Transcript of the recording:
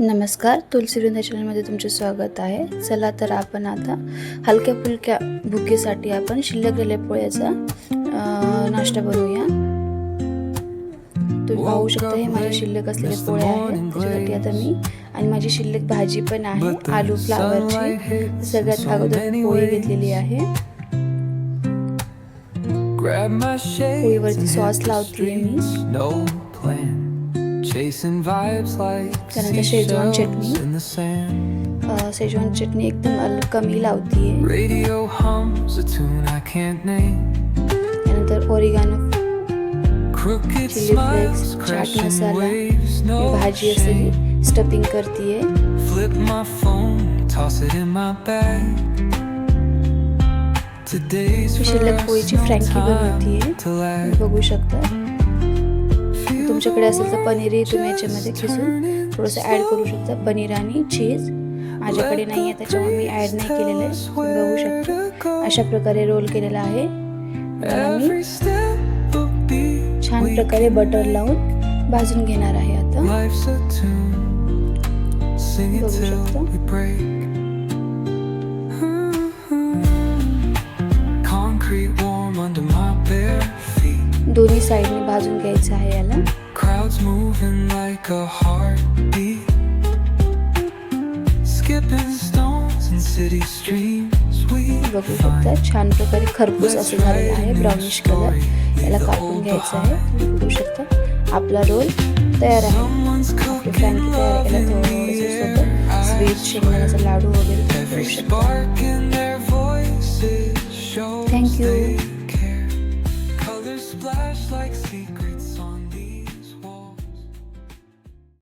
नमस्कार तुलसी वृंदा चॅनलमध्ये तुमचे स्वागत आहे. चला तर आपण आता हलक्या फुलक्या भुकेसाठी आपण शिल्लक गेल्या पोळ्याचा नाश्ता बनवूया. तुम्ही पाहू शकता हे माझे शिल्लक असलेले पोळे आहेत. त्याच्यासाठी आता मी आणि माझी शिल्लक भाजी पण आहे आलू फ्लावरची. सगळ्यात अगोदर पोळी घेतलेली आहे. पोळीवरती सॉस लावते मी. त्यानंतर शेजवान चटणी. शेजवान चटणी एकदम कमी लावते. त्यानंतर oregano smiles, flakes, chaat masala, भाजी. असलेली स्टफिंग करते Flip my phone, toss it in my bag. Today's मी शिल्लक पोळीची फ्रँकी बनवतीये. बघू शकता तुमच्याकडे असेल तर पनीरही तुम्ही याच्यामध्ये खिसून थोडंसं ॲड करू शकता. पनीर आणि चीज माझ्याकडे नाही आहे त्याच्यामुळे मी ॲड नाही केलेलं आहे. तुम्ही बघू शकता. अशा प्रकारे रोल केलेला आहे. मी छान प्रकारे बटर लावून भाजून घेणार आहे आता. बघू शकता. दोन्ही साईडने भाजून घ्यायचं आहे याला. moving like a heartbeat. Skipping stones in city streams we बघू छान प्रकारे खरपूस असं झालेलं आहे ब्राउनिश कलर याला कापून घ्यायचं आहे. बघू शकता आपला रोल तयार आहे. स्वीट शेंगदाण्याचा लाडू वगैरे करू शकता. Thank you splash like secrets.